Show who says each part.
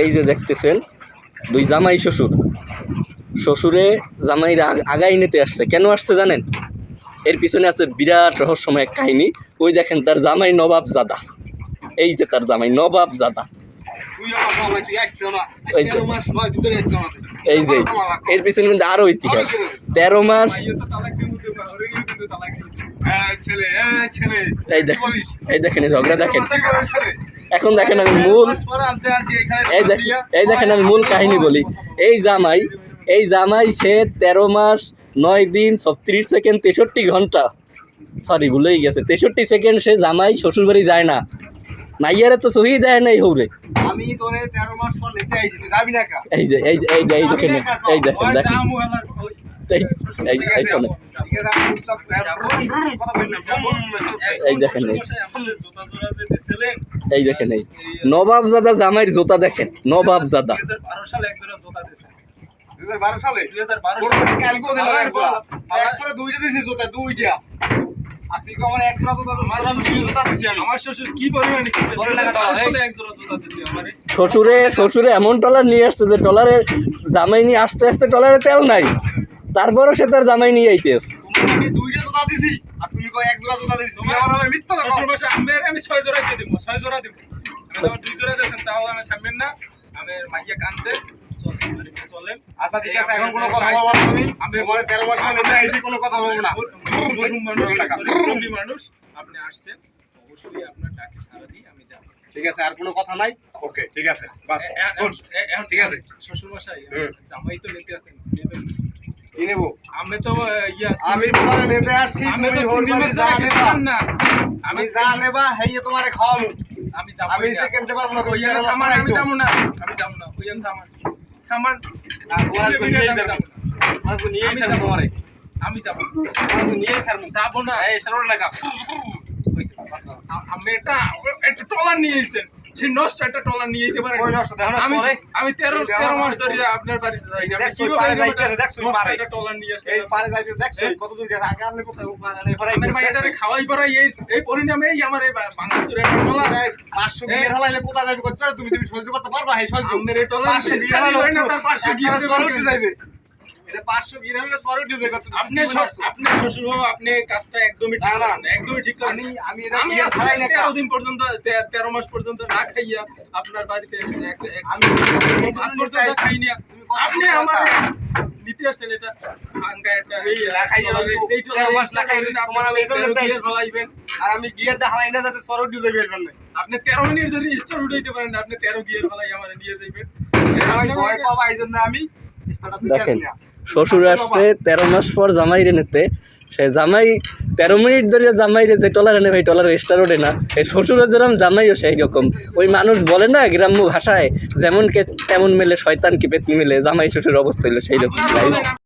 Speaker 1: এই যে দেখতেছেন, দুই জামাই শ্বশুর। শ্বশুরে জামাইরা আগাই নিতে আসছে। কেন আসছে জানেন? এর পিছনে আছে বিরাট রহস্যময় এক কাহিনী। ওই দেখেন তার জামাই নবাব জাদা। এই যে তার জামাই নবাব জাদা। এই যে। এর পিছনে কিন্তু আরও ইতিহাস। তেরো মাস
Speaker 2: এই
Speaker 1: দেখেন এই দেখেন ঝগড়া দেখেন? এখন দেখেন আমি মূল এই দেখেন আমি মূল কাহিনী বলি। এই জামাই এই জামাই সে তেরো মাস নয় দিন ছত্রিশ সেকেন্ড তেষট্টি ঘণ্টা। সরি ভুলেই গেছে। তেষট্টি সেকেন্ড সে জামাই শ্বশুরবাড়ি যায় না। মাইয়ারে তো সহি দেয় নাই হৌরে। এই যে এই দেখেন এই দেখেন দেখেন। এই এই দেখেন এই। দেখেন এই। নবাব জাদা জামাইয়ের জোতা দেখেন নবাব জাদা
Speaker 2: বারো সালে কালকেও দিলাম একশো দুইটা দিছি জোতা দুইটা। আর তুই আমার এক জোড়া জোতা দিছিস, আমি দুই জোতা দিছি আমি।
Speaker 3: আমার শ্বশুর কি পরিমাণে
Speaker 2: তোর লাগা টাকা,
Speaker 3: আসলে এক জোড়া জুতা দিছি আমারে।
Speaker 1: শ্বশুরে শ্বশুরে এমন টলার নিয়ে আসছে যে টলারে জামাই নিয়ে আসতে আসতে টলারে তেল নাই। তারপরও সে তার জামাই নিয়ে আইতেস
Speaker 2: দুইটা জোতা দিছি আর কয় এক জোড়া জোতা দিছিস তুমি আমার নামে মিথ্যা কথা
Speaker 3: শ্বশুর আমি আমি ছয় জোড়া দিব ছয় জোড়া দিব। আমি আমার দুই জোড়া দিয়েছেন আমি থাকবেন না। আমি মাইয়া কানতে চলেন বাড়িতে চলেন।
Speaker 2: আচ্ছা ঠিক আছে এখন কোনো কথা বলব
Speaker 3: আমি
Speaker 2: তেরো মাস পর নিতে কোনো কথা বলব না।
Speaker 3: মানুষ আপনি আসছেন। অবশ্যই আপনার ডাকে সারা দিই আমি যাব।
Speaker 2: ঠিক আছে আর কোনো কথা নাই? ওকে ঠিক আছে বাস। ঠিক আছে।
Speaker 3: শ্বশুর মশাই জামাই তো নিতে আছেন
Speaker 2: কি নেব
Speaker 3: আমি তো ইয়া
Speaker 2: আমি তোমার নিতে আসছি তুমি নেবা
Speaker 3: খান না
Speaker 2: আমি যা নেবা হেয়ে তোমারে খাওয়ামু
Speaker 3: আমি যাব
Speaker 2: আমি। সে কিনতে পারব না
Speaker 3: ওই
Speaker 2: তেরো মাস
Speaker 3: আমি। যাব না আমি যাব না ওই থামান থামান
Speaker 2: না, তোমার তো
Speaker 3: আমি
Speaker 2: যাব।
Speaker 3: যাব না।
Speaker 2: তো
Speaker 3: আমি
Speaker 2: ছাড়বো তোমারে।
Speaker 3: আমি যাব
Speaker 2: তোমার তো নিয়েই ছাড়বো।
Speaker 3: যাব না
Speaker 2: এই, সালোয়ার লাগা।
Speaker 3: আমি এটা একটা টলার নিয়ে এসেছেন সেই নষ্ট একটা টলার নিয়ে যেতে
Speaker 2: না,
Speaker 3: আমি আমি তেরো তেরো মাস ধরে আপনার বাড়িতে যাই।
Speaker 2: পারে
Speaker 3: একটা
Speaker 2: পারে।
Speaker 3: টলার নিয়ে আসলে
Speaker 2: পারে পারে এবারে
Speaker 3: আমার খাওয়াই পড়াই এই এই পরিণামে এই আমার এই বাংলাদেশের একটা টলার
Speaker 2: পাঁচশো বিয়ের হালাইলে কোথায় যাবে করতে পারো? তুমি তুমি সহ্য করতে পারবা? এই সহ্য।
Speaker 3: টলার
Speaker 2: পাঁচশো
Speaker 3: হয় গিয়ে
Speaker 2: একবারে
Speaker 3: তেরো মাস পর্যন্ত না খাইয়া আপনার বাড়িতে আপনি আমার নিতে আসছেন এটা
Speaker 2: না না। আর আমি গিয়ার দা হালাই না যাতে জন্য
Speaker 3: আপনি তেরো মিনিট ধরে স্টার উঠাইতে পারেন না, আপনি তেরো গিয়ে ফলাই আমার নিয়ে যাইবেন।
Speaker 2: আমি ভয় পাবা এই জন্য আমি
Speaker 1: দেখেন শ্বশুর আসছে তেরো মাস পর জামাইরে নিতে। সে জামাই তেরো মিনিট ধরে জামাই রে যে টলার এনে ভাই টলার স্টার ওঠে না। এই শ্বশুরের যেরকম জামাইও সেই রকম। ওই মানুষ বলে না গ্রাম্য ভাষায় যেমন কে তেমন মেলে শয়তান কি পেতনি মেলে জামাই শ্বশুর অবস্থা হইল সেই রকম